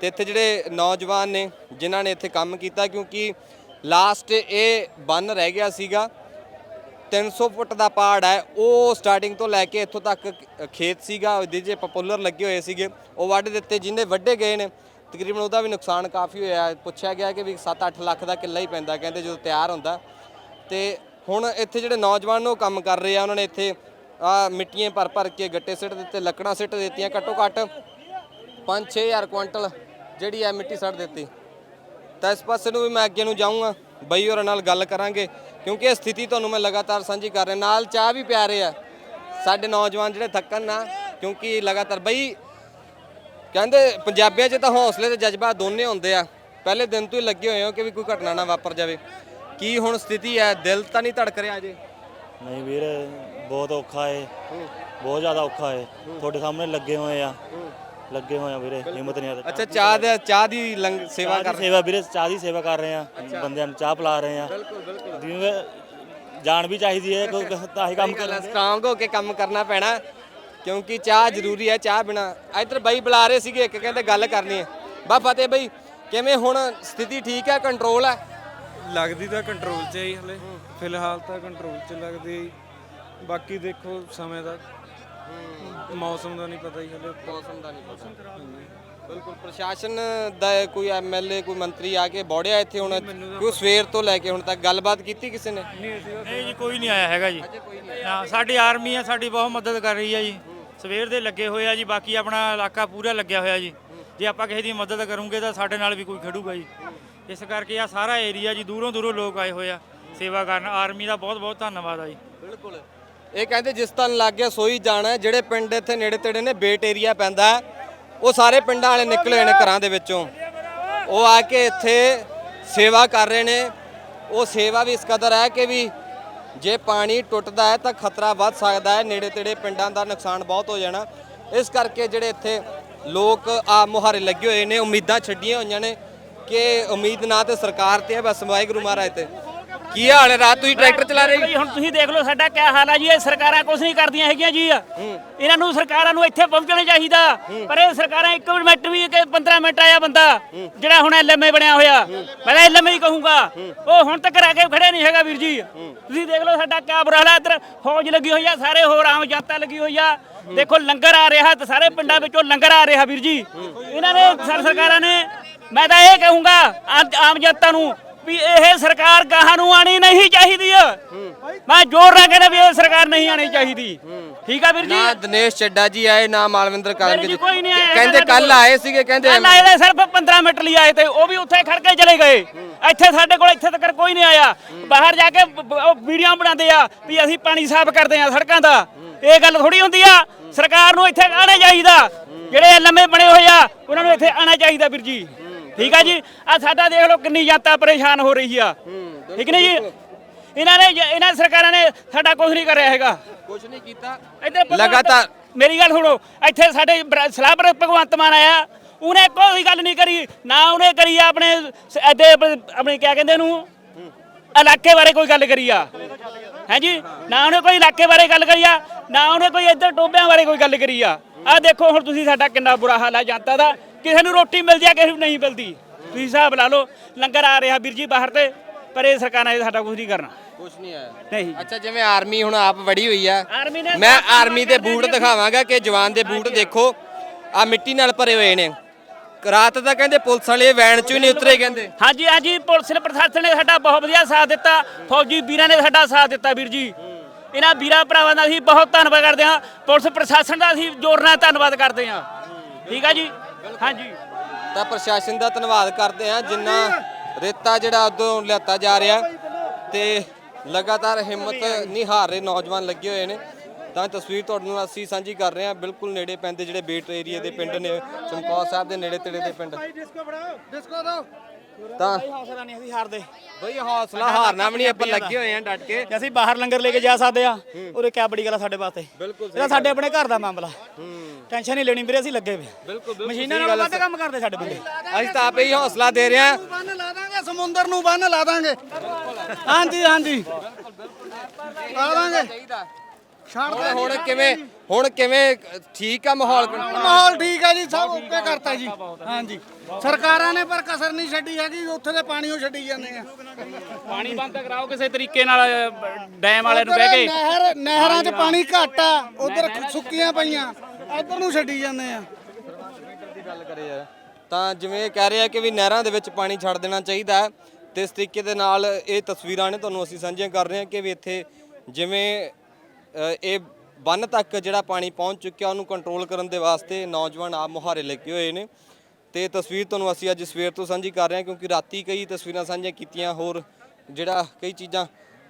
Speaker 3: ਤੇ ਇੱਥੇ ਜਿਹੜੇ ਨੌਜਵਾਨ ਨੇ, ਜਿਨ੍ਹਾਂ ਨੇ ਇੱਥੇ ਕੰਮ ਕੀਤਾ, ਕਿਉਂਕਿ ਲਾਸਟ ਇਹ ਬੰਨ ਰਹਿ ਗਿਆ ਸੀਗਾ। 300 ਫੁੱਟ ਦਾ ਪਹਾੜ ਹੈ। ਉਹ ਸਟਾਰਟਿੰਗ ਤੋਂ ਲੈ ਕੇ ਇੱਥੋਂ ਤੱਕ ਖੇਤ ਸੀਗਾ। ਉਹਦੇ ਜੇ ਪਪੂਲਰ ਲੱਗੇ ਹੋਏ ਸੀਗੇ। ਉਹ ਵੱਢ ਦਿੱਤੇ, ਜਿੰਨੇ ਵੱਢੇ ਗਏ ਨੇ, ਤਕਰੀਬਨ ਉਹਦਾ ਵੀ ਨੁਕਸਾਨ ਕਾਫੀ ਹੋਇਆ। ਪੁੱਛਿਆ ਗਿਆ ਕਿ ਵੀ 7-8 ਲੱਖ ਦਾ ਕਿੱਲਾ ਹੀ ਪੈਂਦਾ, ਕਹਿੰਦੇ ਜਦੋਂ ਤਿਆਰ ਹੁੰਦਾ। ਤੇ ਹੁਣ ਇੱਥੇ ਜਿਹੜੇ ਨੌਜਵਾਨ ਉਹ ਕੰਮ ਕਰ ਰਹੇ ਆ, ਉਹਨਾਂ ਨੇ ਇੱਥੇ ਆ ਮਿੱਟੀਆਂ ਭਰ ਭਰ ਕੇ ਗੱਟੇ ਸਿੱਟ ਦਿੱਤੇ, ਲੱਕੜਾਂ ਸਿੱਟ ਦਿੱਤੀਆਂ, ਘੱਟੋ ਘੱਟ 5-6000 ਕੁਇੰਟਲ ਜਿਹੜੀ ਹੈ ਮਿੱਟੀ ਸੱਟ ਦਿੱਤੀ। ਤਾਂ ਇਸ ਪਾਸੇ ਨੂੰ ਵੀ ਮੈਂ ਅੱਗੇ ਨੂੰ ਜਾਊਂਗਾ। ਬਈ ਹੋਰਾਂ ਨਾਲ ਗੱਲ ਕਰਾਂਗੇ ਕਿਉਂਕਿ ਇਹ ਸਥਿਤੀ ਤੁਹਾਨੂੰ ਮੈਂ ਲਗਾਤਾਰ ਸਾਂਝੀ ਕਰ ਰਿਹਾ। ਨਾਲ ਚਾਹ ਵੀ ਪਿਆ ਰਹੇ। ਆ ਸਾਡੇ ਨੌਜਵਾਨ ਜਿਹੜੇ ਥੱਕਣ ਨਾ ਕਿਉਂਕਿ ਲਗਾਤਾਰ ਬਈ ਕਹਿੰਦੇ ਪੰਜਾਬੀਆਂ 'ਚ ਤਾਂ ਹੌਸਲੇ ਤੇ ਜਜ਼ਬਾ ਦੋਨੇ ਹੁੰਦੇ ਆ। ਪਹਿਲੇ ਦਿਨ ਤੋਂ ਹੀ ਲੱਗੇ ਹੋਏ ਹੋ ਕਿ ਵੀ ਕੋਈ ਘਟਨਾ ਨਾ ਵਾਪਰ ਜਾਵੇ। ਕੀ ਹੁਣ ਸਥਿਤੀ ਹੈ? ਦਿਲ ਤਾਂ ਨਹੀਂ ਧੜਕ ਰਿਹਾ ਅਜੇ?
Speaker 7: ਨਹੀਂ ਵੀਰ ਬਹੁਤ ਔਖਾ ਏ। ਬਹੁਤ ਜ਼ਿਆਦਾ ਔਖਾ ਏ। ਤੁਹਾਡੇ ਸਾਹਮਣੇ ਲੱਗੇ ਹੋਏ ਆ। ਲੱਗੇ ਹੋਏ ਆ ਵੀਰੇ ਹਿੰਮਤ ਨਹੀਂ ਆ
Speaker 3: ਅੱਛਾ ਚਾਹ ਦੇ ਚਾਹ ਦੀ ਲੰਗ ਸੇਵਾ ਕਰ
Speaker 7: ਸੇਵਾ ਵੀਰੇ ਚਾਹ ਦੀ ਸੇਵਾ ਕਰ ਰਹੇ ਆ। ਬੰਦਿਆਂ ਨੂੰ ਚਾਹ ਪਿਲਾ ਰਹੇ ਆ।
Speaker 3: ਬਿਲਕੁਲ ਬਿਲਕੁਲ।
Speaker 7: ਜਿਵੇਂ ਜਾਨ ਵੀ ਚਾਹੀਦੀ ਹੈ ਕੋਈ ਤਾਂ ਹੀ ਕੰਮ ਕਰ
Speaker 3: ਸਟਰੋਂਗ ਹੋ ਕੇ ਕੰਮ ਕਰਨਾ ਪੈਣਾ ਕਿਉਂਕਿ ਚਾਹ ਜ਼ਰੂਰੀ ਹੈ ਚਾਹ ਬਿਨਾ। ਇੱਧਰ ਬਾਈ ਬੁਲਾ ਰਹੇ ਸੀਗੇ ਇੱਕ ਕਹਿੰਦੇ ਗੱਲ ਕਰਨੀ ਹੈ। ਬਾ ਫਤਿਹ ਬਈ ਕਿਵੇਂ ਹੁਣ ਸਥਿਤੀ ਠੀਕ ਹੈ ਕੰਟਰੋਲ ਹੈ?
Speaker 8: ਲੱਗਦੀ ਤਾਂ ਕੰਟਰੋਲ 'ਚ ਹੈ ਹਲੇ। ਫਿਲਹਾਲ ਤਾਂ ਕੰਟਰੋਲ 'ਚ ਲੱਗਦੀ। ਬਾਕੀ ਦੇਖੋ ਸਮੇਂ ਦਾ ਮੌਸਮ ਦਾ ਨਹੀਂ ਪਤਾ ਹੀ ਹਲੇ।
Speaker 3: ਮੌਸਮ ਦਾ ਨਹੀਂ ਪਤਾ। ਬਿਲਕੁਲ ਪ੍ਰਸ਼ਾਸਨ ਦਾ ਕੋਈ ਐਮਐਲਏ ਕੋਈ ਮੰਤਰੀ ਆ ਕੇ ਬੋੜਿਆ ਇੱਥੇ ਹੁਣ ਕਿਉਂ ਸਵੇਰ ਤੋਂ ਲੈ ਕੇ ਹੁਣ ਤੱਕ ਗੱਲਬਾਤ ਕੀਤੀ ਕਿਸੇ ਨੇ?
Speaker 6: ਨਹੀਂ ਜੀ ਕੋਈ ਨਹੀਂ ਆਇਆ ਹੈਗਾ ਜੀ। ਹਾਂ ਸਾਡੀ ਆਰਮੀ ਆ ਸਾਡੀ ਬਹੁਤ ਮਦਦ ਕਰ ਰਹੀ ਹੈ ਜੀ। ਸਵੇਰ ਦੇ ਲੱਗੇ ਹੋਏ ਆ ਜੀ ਬਾਕੀ ਆਪਣਾ ਇਲਾਕਾ ਪੂਰਾ ਲੱਗਿਆ ਹੋਇਆ ਜੀ। ਜੇ ਆਪਾਂ ਕਿਸੇ ਦੀ ਮਦਦ ਕਰੂੰਗੇ ਤਾਂ ਸਾਡੇ ਨਾਲ ਵੀ ਕੋਈ ਖੜੂਗਾ ਜੀ। ਇਸ ਕਰਕੇ ਆ ਸਾਰਾ ਏਰੀਆ ਜੀ ਦੂਰੋਂ ਦੂਰੋਂ ਲੋਕ ਆਏ ਹੋਏ ਆ ਸੇਵਾ ਕਰਨ। ਆਰਮੀ ਦਾ ਬਹੁਤ ਬਹੁਤ ਧੰਨਵਾਦ ਆ ਜੀ।
Speaker 3: ਬਿਲਕੁਲ। ਇਹ ਕਹਿੰਦੇ ਜਿਸ ਤਨ ਲੱਗ ਗਿਆ ਸੋਈ ਜਾਣਾ ਜਿਹੜੇ ਪਿੰਡ ਇੱਥੇ ਨੇੜੇ ਤੇੜੇ ਨੇ, ਬੇਟ ਏਰੀਆ ਪੈਂਦਾ ਉਹ ਸਾਰੇ ਪਿੰਡਾਂ ਵਾਲੇ ਨਿਕਲੇ ਹੋਏ ਨੇ ਘਰਾਂ ਦੇ ਵਿੱਚੋਂ। ਉਹ ਆ ਕੇ ਇੱਥੇ ਸੇਵਾ ਕਰ ਰਹੇ ਨੇ। ਉਹ ਸੇਵਾ ਵੀ ਇਸ ਕਦਰ ਹੈ ਕਿ ਵੀ ਜੇ ਪਾਣੀ ਟੁੱਟਦਾ ਹੈ ਤਾਂ ਖਤਰਾ ਵੱਧ ਸਕਦਾ ਹੈ, ਨੇੜੇ ਤੇੜੇ ਪਿੰਡਾਂ ਦਾ ਨੁਕਸਾਨ ਬਹੁਤ ਹੋ ਜਾਣਾ। ਇਸ ਕਰਕੇ ਜਿਹੜੇ ਇੱਥੇ ਲੋਕ ਆ ਮੁਹਾਰੇ ਲੱਗੇ ਹੋਏ ਨੇ, ਉਮੀਦਾਂ ਛੱਡੀਆਂ ਹੋਈਆਂ ਨੇ ਕਿ ਉਮੀਦ ਨਾ ਤੇ ਸਰਕਾਰ ਤੇ ਹੈ, ਬਸ ਵਾਹਿਗੁਰੂ ਮਹਾਰਾਜ ਤੇ। ਕੀ ਹਾਲ ਹੈ? ਰਾਤ ਤੁਸੀਂ ਟਰੈਕਟਰ ਚਲਾ ਰਹੇ
Speaker 1: ਬਈ ਹੁਣ ਤੁਸੀਂ ਦੇਖ ਲਓ ਸਾਡਾ ਕੀ ਹਾਲ ਆ ਜੀ। ਇਹ ਸਰਕਾਰਾਂ ਕੁਝ ਨਹੀਂ ਕਰਦੀਆਂ ਹੈਗੀਆਂ ਜੀ। ਇਹਨਾਂ ਨੂੰ ਸਰਕਾਰਾਂ ਨੂੰ ਇੱਥੇ ਪਹੁੰਚਣਾ ਚਾਹੀਦਾ। ਪਰ ਇਹ ਸਰਕਾਰਾਂ ਇੱਕ ਮਿੰਟ ਵੀ ਕਿ 15 ਮਿੰਟ ਆਇਆ ਬੰਦਾ ਜਿਹੜਾ ਹੁਣ ਐਲਐਮਏ ਬਣਿਆ ਹੋਇਆ। ਮੈਂ ਤਾਂ ਐਲਐਮਏ ਹੀ ਕਹੂੰਗਾ। ਉਹ ਹੁਣ ਤੱਕ ਆ ਕੇ ਖੜੇ ਨਹੀਂ ਹੈਗਾ ਵੀਰ ਜੀ। ਤੁਸੀਂ ਦੇਖ ਲਓ ਸਾਡਾ ਕੀ ਬੁਰਾ ਹਾਲ ਇੱਧਰ ਫੌਜ ਲੱਗੀ ਹੋਈ ਆ ਸਾਰੇ ਹੋਰ ਆਮ ਜਨਤਾ ਲੱਗੀ ਹੋਈ ਆ। ਦੇਖੋ ਲੰਗਰ ਆ ਰਿਹਾ ਤੇ ਸਾਰੇ ਪਿੰਡਾਂ ਵਿੱਚੋਂ ਲੰਗਰ ਆ ਰਿਹਾ ਵੀਰ ਜੀ। ਇਹਨਾਂ ਨੇ ਸਰ ਸਰਕਾਰਾਂ ਨੇ ਮੈਂ ਤਾਂ ਇਹ ਕਹੂੰਗਾ ਆਮ ਜਨਤਾ ਨੂੰ ਵੀ ਇਹ ਸਰਕਾਰ ਗਾਹਾਂ ਨੂੰ ਆਣੀ ਨਹੀਂ ਚਾਹੀਦੀ। ਮੈਂ ਜ਼ੋਰ ਨਾਲ ਕਹਿੰਦਾ ਵੀ ਇਹ ਸਰਕਾਰ ਨਹੀਂ ਆਣੀ ਚਾਹੀਦੀ। ਠੀਕ ਆ ਵੀਰ ਜੀ?
Speaker 3: ਨਾ ਦਿਨੇਸ਼ ਚੱਡਾ ਜੀ ਆਏ ਨਾ ਮਾਲਵਿੰਦਰ
Speaker 1: ਵੀਰ
Speaker 3: ਕਾਲਜ
Speaker 1: ਜੀ। ਕੋਈ ਨਹੀਂ ਆਇਆ।
Speaker 3: ਕਹਿੰਦੇ ਕੱਲ ਆਏ ਸੀਗੇ ਕਹਿੰਦੇ
Speaker 1: ਕੱਲ ਆਏ ਸਿਰਫ 15 ਮਿੰਟ ਲਈ ਆਏ ਤੇ ਉਹ ਵੀ ਉੱਥੇ ਖੜ ਕੇ ਚਲੇ ਗਏ। ਇੱਥੇ ਸਾਡੇ ਕੋਲ ਇੱਥੇ ਤੱਕ ਕੋਈ ਨਹੀਂ ਆਇਆ। ਬਾਹਰ ਜਾ ਕੇ ਉਹ ਵੀਡੀਓ ਬਣਾਉਂਦੇ ਆ ਵੀ ਅਸੀਂ ਪਾਣੀ ਸਾਫ਼ ਕਰਦੇ ਆ ਸੜਕਾਂ ਦਾ। ਇਹ ਗੱਲ ਥੋੜੀ ਹੁੰਦੀ ਆ। ਸਰਕਾਰ ਨੂੰ ਇੱਥੇ ਆਣਾ ਚਾਹੀਦਾ। ਜਿਹੜੇ ਲੰਮੇ ਬਣੇ ਹੋਏ ਆ ਉਹਨਾਂ ਨੂੰ ਇੱਥੇ ਆਣਾ ਚਾਹੀਦਾ ਵੀਰ ਜੀ। ਠੀਕ ਆ ਜੀ? ਆ ਸਾਡਾ ਦੇਖ ਲਓ ਕਿੰਨੀ ਜਨਤਾ ਪਰੇਸ਼ਾਨ ਹੋ ਰਹੀ ਆ। ਠੀਕ ਨਹੀਂ ਜੀ? ਇਹਨਾਂ ਨੇ ਇਹਨਾਂ ਸਰਕਾਰਾਂ ਨੇ ਸਾਡਾ ਕੁਝ ਨਹੀਂ ਕਰਿਆ ਹੈਗਾ।
Speaker 3: ਕੁਝ ਨਹੀਂ ਕੀਤਾ।
Speaker 1: ਇੱਥੇ ਭਗਵੰਤ-
Speaker 3: ਲਗਾਤਾਰ
Speaker 1: ਮੇਰੀ ਗੱਲ ਸੁਣੋ ਇੱਥੇ ਸਾਡੇ ਬਰ- ਸਲਾਹਪੁਰ ਭਗਵੰਤ ਮਾਨ ਆਇਆ। ਉਹਨੇ ਕੋਈ ਗੱਲ ਨਹੀਂ ਕਰੀ ਨਾ ਉਹਨੇ ਕਰੀ ਆ ਆਪਣੇ ਇਹਦੇ ਆਪਣੇ ਕਿਆ ਕਹਿੰਦੇ ਨੂੰ ਇਲਾਕੇ ਬਾਰੇ ਕੋਈ ਗੱਲ ਕਰੀ ਆ। ਹਾਂਜੀ ਨਾ ਉਹਨੇ ਕੋਈ ਇਲਾਕੇ ਬਾਰੇ ਗੱਲ ਕਰੀ ਆ ਨਾ ਉਹਨੇ ਕੋਈ ਇੱਧਰ ਟੋਬਿਆਂ ਬਾਰੇ ਕੋਈ ਗੱਲ ਕਰੀ ਆ। ਆ ਦੇਖੋ ਹੁਣ ਤੁਸੀਂ ਸਾਡਾ ਕਿੰਨਾ ਬੁਰਾ ਹਾਲ ਆ ਜਨਤਾ ਦਾ। ਕਿਸੇ ਨੂੰ ਰੋਟੀ ਮਿਲਦੀ ਆ ਕਿਸੇ ਨੂੰ ਨਹੀਂ ਮਿਲਦੀ। ਤੁਸੀਂ ਹਿਸਾਬ ਲਾ ਲਓ ਲੰਗਰ ਆ ਰਿਹਾ ਵੀਰ ਜੀ ਬਾਹਰ ਤੇ ਪਰ ਇਹ ਸਰਕਾਰਾਂ ਨੇ ਸਾਡਾ ਕੁਝ ਨਹੀਂ ਕਰਨਾ।
Speaker 3: ਕੁਝ ਨਹੀਂ ਆਇਆ।
Speaker 1: ਨਹੀਂ।
Speaker 3: ਅੱਛਾ ਜਿਵੇਂ ਆਰਮੀ ਹੁਣ ਆਪ ਵੜੀ ਹੋਈ ਆ
Speaker 1: ਆਰਮੀ ਨੇ
Speaker 3: ਮੈਂ ਆਰਮੀ ਦੇ ਬੂਟ। ਦਿਖਾਵਾਂਗਾ ਕਿ ਜਵਾਨ ਦੇ ਬੂਟ ਦੇਖੋ ਆ ਮਿੱਟੀ ਨਾਲ ਭਰੇ ਹੋਏ ਨੇ। ਰਾਤ ਤਾਂ ਕਹਿੰਦੇ ਪੁਲਿਸ ਵਾਲੇ ਵੈਨ ਚੋਂ ਹੀ ਨਹੀਂ ਉਤਰੇ ਕਹਿੰਦੇ।
Speaker 1: ਹਾਂਜੀ ਹਾਂਜੀ ਪੁਲਿਸ ਨੇ ਪ੍ਰਸ਼ਾਸਨ ਨੇ ਸਾਡਾ ਬਹੁਤ ਵਧੀਆ ਸਾਥ ਦਿੱਤਾ। ਫੌਜੀ ਵੀਰਾਂ ਨੇ ਸਾਡਾ ਸਾਥ ਦਿੱਤਾ ਵੀਰ ਜੀ। ਇਹਨਾਂ ਵੀਰਾਂ ਭਰਾਵਾਂ ਦਾ ਅਸੀਂ ਬਹੁਤ ਧੰਨਵਾਦ ਕਰਦੇ ਹਾਂ। ਪੁਲਿਸ ਪ੍ਰਸ਼ਾਸਨ ਦਾ ਅਸੀਂ ਜ਼ੋਰ ਨਾਲ ਧੰਨਵਾਦ ਕਰਦੇ ਹਾਂ। ਠੀਕ ਆ ਜੀ। ਹਾਂਜੀ।
Speaker 3: ਤਾਂ ਪ੍ਰਸ਼ਾਸਨ ਦਾ ਧੰਨਵਾਦ ਕਰਦੇ ਆ ਜਿੰਨਾ ਰੇਤਾ ਜਿਹੜਾ ਉਦੋਂ ਲਿਆਤਾ ਜਾ ਰਿਹਾ ਤੇ ਲਗਾਤਾਰ ਹਿੰਮਤ ਨਹੀਂ ਹਾਰ ਰਹੇ ਨੌਜਵਾਨ ਲੱਗੇ ਹੋਏ ਨੇ। ਤਾਂ ਤਸਵੀਰ ਤੁਹਾਡੇ ਨਾਲ ਅਸੀਂ ਸਾਂਝੀ ਕਰ ਰਹੇ ਹਾਂ ਬਿਲਕੁਲ ਨੇੜੇ ਪੈਂਦੇ ਜਿਹੜੇ ਬੇਟ ਏਰੀਆ ਦੇ ਪਿੰਡ ਨੇ ਚਮਕੌਰ ਸਾਹਿਬ ਦੇ ਨੇੜੇ ਤੇੜੇ ਦੇ ਪਿੰਡ। ਤਾਂ
Speaker 9: ਹੌਸਲਾ ਨਹੀਂ ਅਸੀਂ ਹਾਰਦੇ।
Speaker 3: ਬਈ ਹੌਸਲਾ ਹਾਰਨਾ ਵੀ ਨਹੀਂ ਆਪਾਂ ਲੱਗੇ ਹੋਏ ਆ ਡਟ ਕੇ।
Speaker 9: ਕਿ ਅਸੀਂ ਬਾਹਰ ਲੰਗਰ ਲੈ ਕੇ ਜਾ ਸਕਦੇ ਆ ਉਰੇ ਕਿਆ ਬੜੀ ਗੱਲ ਆ ਸਾਡੇ ਵਾਸਤੇ।
Speaker 3: ਬਿਲਕੁਲ
Speaker 9: ਇਹਦਾ ਸਾਡੇ ਆਪਣੇ ਘਰ ਦਾ ਮਾਮਲਾ। ਟੈਨਸ਼ਨ ਨਹੀਂ ਲੈਣੀ ਵੀਰੇ ਅਸੀਂ ਲੱਗੇ ਵੇ
Speaker 3: ਬਿਲਕੁਲ
Speaker 9: ਮਸ਼ੀਨਾਂ ਨਾਲ ਵੱਧ ਕੰਮ ਕਰਦੇ ਸਾਡੇ ਬੰਦੇ।
Speaker 3: ਅਸੀਂ ਤਾਂ ਆਪੇ ਹੀ ਹੌਸਲਾ ਦੇ ਰਹੇ ਹਾਂ।
Speaker 9: ਬੰਨ ਲਾ ਦਾਂਗੇ ਸਮੁੰਦਰ ਨੂੰ ਬੰਨ ਲਾ ਦਾਂਗੇ। ਹਾਂਜੀ ਹਾਂਜੀ। ਲਾ ਦਾਂਗੇ। ਛੱਡ
Speaker 3: ਹੁਣ ਹੁਣ ਕਿਵੇਂ ਹੁਣ ਕਿਵੇਂ ਠੀਕ ਆ ਮਾਹੌਲ?
Speaker 9: ਮਾਹੌਲ ਠੀਕ ਹੈ ਜੀ ਸਭ ਓਕੇ ਕਰਤਾ ਜੀ। ਹਾਂਜੀ। ਸਰਕਾਰਾਂ ਨੇ ਪਰ ਕਸਰ ਨਹੀਂ ਛੱਡੀ ਹੈਗੀ ਉੱਥੇ ਦੇ ਪਾਣੀ ਉਹ ਛੱਡੀ ਜਾਂਦੇ ਆ।
Speaker 1: ਪਾਣੀ ਬੰਦ ਕਰਾਓ ਕਿਸੇ ਤਰੀਕੇ ਨਾਲ ਡੈਮ ਵਾਲੇ ਨੂੰ ਕਹਿ ਕੇ।
Speaker 9: ਨਹਿਰ ਨਹਿਰਾਂ 'ਚ ਪਾਣੀ ਘੱਟ ਆ ਉਧਰ ਸੁੱਕੀਆਂ ਪਈਆਂ ਇੱਧਰ ਨੂੰ ਛੱਡੀ ਜਾਂਦੇ ਆ।
Speaker 3: ਗੱਲ ਕਰੇ ਯਾਰ ਤਾਂ ਜਿਵੇਂ ਇਹ ਕਹਿ ਰਹੇ ਆ ਕਿ ਵੀ ਨਹਿਰਾਂ ਦੇ ਵਿੱਚ ਪਾਣੀ ਛੱਡ ਦੇਣਾ ਚਾਹੀਦਾ ਹੈ ਤੇ ਇਸ ਤਰੀਕੇ ਦੇ ਨਾਲ ਇਹ ਤਸਵੀਰਾਂ ਨੇ ਤੁਹਾਨੂੰ ਅਸੀਂ ਸਾਂਝੀਆਂ ਕਰ ਰਹੇ ਹਾਂ ਕਿ ਵੀ ਇੱਥੇ ਜਿਵੇਂ ਇਹ ਬੰਨ ਤੱਕ ਜਿਹੜਾ ਪਾਣੀ ਪਹੁੰਚ ਚੁੱਕਿਆ, ਉਹਨੂੰ ਕੰਟਰੋਲ ਕਰਨ ਦੇ ਵਾਸਤੇ ਨੌਜਵਾਨ ਆਪ ਮੁਹਾਰੇ ਲੱਗੇ ਹੋਏ ਨੇ। ਤੇ ਤਸਵੀਰ ਤੁਹਾਨੂੰ ਅਸੀਂ ਅੱਜ ਸਵੇਰ ਤੋਂ ਸਾਂਝੀ ਕਰ ਰਹੇ ਹਾਂ, ਕਿਉਂਕਿ ਰਾਤੀ ਕਈ ਤਸਵੀਰਾਂ ਸਾਂਝੀਆਂ ਕੀਤੀਆਂ, ਹੋਰ ਜਿਹੜਾ ਕਈ ਚੀਜ਼ਾਂ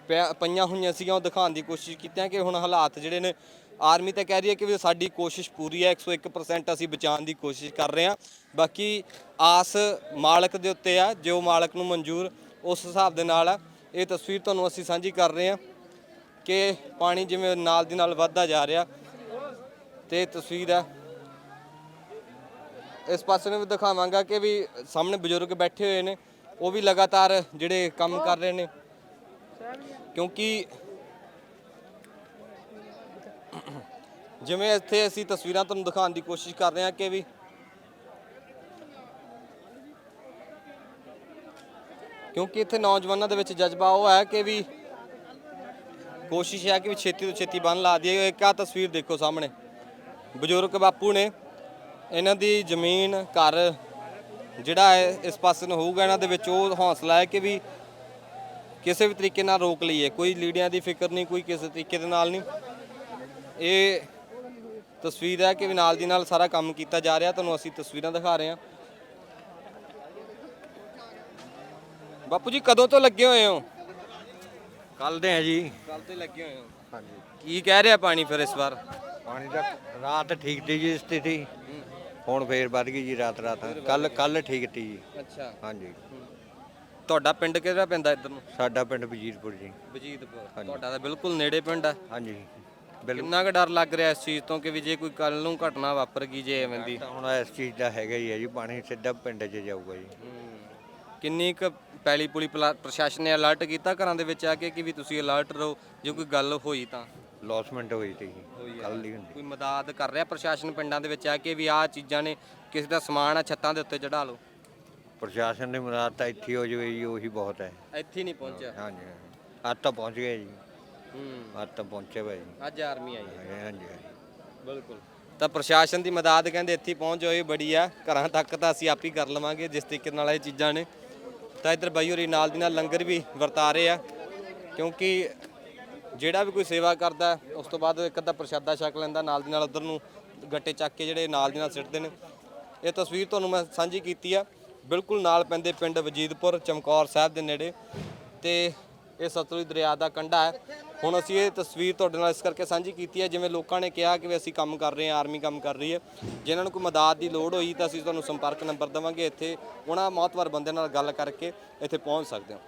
Speaker 3: ਪਿਆ- ਪਈਆਂ ਹੋਈਆਂ ਸੀਗੀਆਂ, ਉਹ ਦਿਖਾਉਣ ਦੀ ਕੋਸ਼ਿਸ਼ ਕੀਤੀਆਂ ਕਿ ਹੁਣ ਹਾਲਾਤ ਜਿਹੜੇ ਨੇ, ਆਰਮੀ ਤਾਂ ਕਹਿ ਰਹੀ ਹੈ ਕਿ ਵੀ ਸਾਡੀ ਕੋਸ਼ਿਸ਼ ਪੂਰੀ ਹੈ 101% ਅਸੀਂ ਬਚਾਉਣ ਦੀ ਕੋਸ਼ਿਸ਼ ਕਰ ਰਹੇ ਹਾਂ। ਬਾਕੀ ਆਸ ਮਾਲਕ ਦੇ ਉੱਤੇ ਆ, ਜੋ ਮਾਲਕ ਨੂੰ ਮਨਜ਼ੂਰ ਉਸ ਹਿਸਾਬ ਦੇ ਨਾਲ ਆ, ਇਹ ਤਸਵੀਰ ਤੁਹਾਨੂੰ ਅਸੀਂ ਸਾਂਝੀ ਕਰ ਰਹੇ ਹਾਂ। ਕਿ ਪਾਣੀ ਜਿਵੇਂ ਨਾਲ ਦੀ ਨਾਲ ਵੱਧਦਾ ਜਾ ਰਿਹਾ ਤੇ ਤਸਵੀਰ ਹੈ। ਇਸ ਪਾਸੇ ਨੂੰ ਵੀ ਦਿਖਾਵਾਂਗਾ ਕਿ ਵੀ ਸਾਹਮਣੇ ਬਜ਼ੁਰਗ ਬੈਠੇ ਹੋਏ ਨੇ, ਉਹ ਵੀ ਲਗਾਤਾਰ ਜਿਹੜੇ ਕੰਮ ਕਰ ਰਹੇ ਨੇ। ਕਿਉਂਕਿ ਜਿਵੇਂ ਇੱਥੇ ਅਸੀਂ ਤਸਵੀਰਾਂ ਤੁਹਾਨੂੰ ਦਿਖਾਉਣ ਦੀ ਕੋਸ਼ਿਸ਼ ਕਰ ਰਹੇ ਹਾਂ ਕਿ ਵੀ ਕਿਉਂਕਿ ਇੱਥੇ ਨੌਜਵਾਨਾਂ ਦੇ ਵਿੱਚ ਜਜ਼ਬਾ ਉਹ ਹੈ ਕਿ ਵੀ ਕੋਸ਼ਿਸ਼ ਹੈ ਕਿ ਵੀ ਛੇਤੀ ਤੋਂ ਛੇਤੀ ਬੰਨ ਲਾ ਦਈਏ। ਇੱਕ ਆ ਤਸਵੀਰ ਦੇਖੋ ਸਾਹਮਣੇ। ਬਜ਼ੁਰਗ ਬਾਪੂ ਨੇ ਇਹਨਾਂ ਦੀ ਜ਼ਮੀਨ, ਘਰ ਜਿਹੜਾ ਹੈ, ਇਸ ਪਾਸੇ ਨੂੰ ਹੋਊਗਾ ਇਹਨਾਂ ਦੇ ਵਿੱਚ। ਉਹ ਹੌਸਲਾ ਹੈ ਕਿ ਵੀ ਕਿਸੇ ਵੀ ਤਰੀਕੇ ਨਾਲ ਰੋਕ ਲਈਏ। ਕੋਈ ਲੀੜਿਆਂ ਦੀ ਫਿਕਰ ਨਹੀਂ, ਕੋਈ ਕਿਸੇ ਤਰੀਕੇ ਦੇ ਨਾਲ ਨਹੀਂ। ਇਹ ਤਸਵੀਰ ਹੈ ਕਿ ਵੀ ਨਾਲ ਦੀ ਨਾਲ ਸਾਰਾ ਕੰਮ ਕੀਤਾ ਜਾ ਰਿਹਾ। ਤੁਹਾਨੂੰ ਅਸੀਂ ਤਸਵੀਰਾਂ ਦਿਖਾ ਰਹੇ ਹਾਂ। ਬਾਪੂ ਜੀ, ਕਦੋਂ ਤੋਂ ਲੱਗੇ ਹੋਏ ਹੋ?
Speaker 10: ਕੱਲ ਦੇ ਆ ਜੀ।
Speaker 3: ਕੱਲ ਤੇ ਲੱਗੇ ਹੋਏ ਹੋ। ਹਾਂਜੀ। ਕੀ ਕਹਿ ਰਿਹਾ ਪਾਣੀ ਫਿਰ ਇਸ ਵਾਰ?
Speaker 10: ਪਾਣੀ ਦਾ ਰਾਤ ਠੀਕ ਤੀ ਜੀ ਸਥਿਤੀ। ਹੁਣ ਫੇਰ ਵੱਧ ਗਈ ਜੀ ਰਾਤ ਰਾਤ। ਕੱਲ ਕੱਲ ਠੀਕ ਤੀ ਜੀ।
Speaker 3: ਅੱਛਾ।
Speaker 10: ਹਾਂਜੀ।
Speaker 3: ਤੁਹਾਡਾ ਪਿੰਡ ਕਿਹੜਾ ਪੈਂਦਾ ਇੱਧਰ ਨੂੰ?
Speaker 10: ਸਾਡਾ ਪਿੰਡ ਵਜੀਰਪੁਰ ਜੀ।
Speaker 3: ਵਜੀਦਪੁਰ ਤੁਹਾਡਾ ਤਾਂ ਬਿਲਕੁਲ ਨੇੜੇ ਪਿੰਡ ਆ।
Speaker 10: ਹਾਂਜੀ। ਬਿਲਕੁਲ।
Speaker 3: ਕਿੰਨਾ ਕੁ ਡਰ ਲੱਗ ਰਿਹਾ ਇਸ ਚੀਜ਼ ਤੋਂ ਕਿ ਵੀ ਜੇ ਕੋਈ ਕੱਲ ਨੂੰ ਘਟਨਾ ਵਾਪਰ ਗਈ ਜੇ ਐਵੇਂ ਦੀ?
Speaker 10: ਤਾਂ ਹੁਣ ਇਸ ਚੀਜ਼ ਦਾ ਹੈਗਾ ਹੀ ਹੈ ਜੀ। ਪਾਣੀ ਸਿੱਧਾ ਪਿੰਡ 'ਚ ਜਾਊਗਾ ਜੀ।
Speaker 3: ਕਿੰਨੀ ਕੁ ਪੈਲੀ ਪੁਲੀ ਪਲਾ- ਪ੍ਰਸ਼ਾਸਨ ਨੇ ਅਲਰਟ ਕੀਤਾ ਘਰਾਂ ਦੇ ਵਿੱਚ ਆ ਕੇ ਕਿ ਵੀ ਤੁਸੀਂ ਅਲਰਟ ਰਹੋ ਜੇ ਕੋਈ ਗੱਲ ਹੋਈ ਤਾਂ।
Speaker 10: ਲੌਸਮੈਂਟ ਹੋਈ ਜੀ ਕੱਲ ਦੀ ਹੁੰਦੀ।
Speaker 3: ਕੋਈ ਮਦਦ ਕਰ ਰਿਹਾ ਪ੍ਰਸ਼ਾਸਨ ਪਿੰਡਾਂ ਦੇ ਵਿੱਚ ਆ ਕੇ ਵੀ ਆਹ ਚੀਜ਼ਾਂ ਨੇ ਕਿਸੇ ਦਾ ਸਮਾਨ ਆ ਛੱਤਾਂ ਦੇ ਉੱਤੇ ਚੜਾ ਲਓ?
Speaker 10: ਪ੍ਰਸ਼ਾਸਨ ਦੀ ਮਦਦ ਤਾਂ ਇੱਥੇ ਹੋ ਜਾਵੇ ਜੀ ਉਹੀ ਬਹੁਤ ਹੈ।
Speaker 3: ਇੱਥੇ ਨਹੀਂ ਪਹੁੰਚਿਆ?
Speaker 10: ਹਾਂਜੀ ਅੱਜ ਤਾਂ ਪਹੁੰਚ ਗਏ ਜੀ।
Speaker 3: ਹੂੰ।
Speaker 10: ਅੱਜ ਤਾਂ ਪਹੁੰਚੇ ਭਾਈ
Speaker 3: ਅੱਜ ਆਰਮੀ ਆਈ ਹੈ।
Speaker 10: ਹਾਂਜੀ ਹਾਂਜੀ
Speaker 3: ਬਿਲਕੁਲ। ਤਾਂ ਪ੍ਰਸ਼ਾਸਨ ਦੀ ਮਦਦ ਕਹਿੰਦੇ ਇੱਥੇ ਪਹੁੰਚ ਇਹ ਬੜੀ ਆ। ਘਰਾਂ ਤੱਕ ਤਾਂ ਅਸੀਂ ਆਪ ਹੀ ਕਰ ਲਵਾਂਗੇ ਜਿਸ ਤਰੀਕੇ ਨਾਲ ਇਹ ਚੀਜ਼ਾਂ ਨੇ। ਤਾਂ ਇੱਧਰ ਬਾਈ ਹੋਰੀ ਨਾਲ ਦੀ ਨਾਲ ਲੰਗਰ ਵੀ ਵਰਤਾ ਰਹੇ ਆ, ਕਿਉਂਕਿ ਜਿਹੜਾ ਵੀ ਕੋਈ ਸੇਵਾ ਕਰਦਾ, ਉਸ ਤੋਂ ਬਾਅਦ ਇੱਕ ਅੱਧਾ ਪ੍ਰਸ਼ਾਦਾ ਛਕ ਲੈਂਦਾ, ਨਾਲ ਦੀ ਨਾਲ ਉਧਰ ਨੂੰ ਗੱਟੇ ਚੱਕ ਕੇ ਜਿਹੜੇ ਨਾਲ ਦੀ ਨਾਲ ਸਿੱਟਦੇ ਨੇ। ਇਹ ਤਸਵੀਰ ਤੁਹਾਨੂੰ ਮੈਂ ਸਾਂਝੀ ਕੀਤੀ ਆ, ਬਿਲਕੁਲ ਨਾਲ ਪੈਂਦੇ ਪਿੰਡ ਵਜੀਦਪੁਰ ਚਮਕੌਰ ਸਾਹਿਬ ਦੇ ਨੇੜੇ। ਤੇ ਇਹ ਸਤਲੁਜ ਦਰਿਆ ਦਾ ਕੰਢਾ ਹੈ। ਹੁਣ ਅਸੀਂ ਇਹ ਤਸਵੀਰ ਤੁਹਾਡੇ ਨਾਲ ਇਸ ਕਰਕੇ ਸਾਂਝੀ ਕੀਤੀ ਹੈ, ਜਿਵੇਂ ਲੋਕਾਂ ਨੇ ਕਿਹਾ ਕਿ ਵੀ ਅਸੀਂ ਕੰਮ ਕਰ ਰਹੇ ਹਾਂ, ਆਰਮੀ ਕੰਮ ਕਰ ਰਹੀ ਹੈ। ਜਿਨ੍ਹਾਂ ਨੂੰ ਕੋਈ ਮਦਦ ਦੀ ਲੋੜ ਹੋਈ ਤਾਂ ਅਸੀਂ ਤੁਹਾਨੂੰ ਸੰਪਰਕ ਨੰਬਰ ਦੇਵਾਂਗੇ। ਇੱਥੇ ਉਹਨਾਂ ਮੌਤਵਰ ਬੰਦੇ ਨਾਲ ਗੱਲ ਕਰਕੇ ਇੱਥੇ ਪਹੁੰਚ ਸਕਦੇ ਹੋ।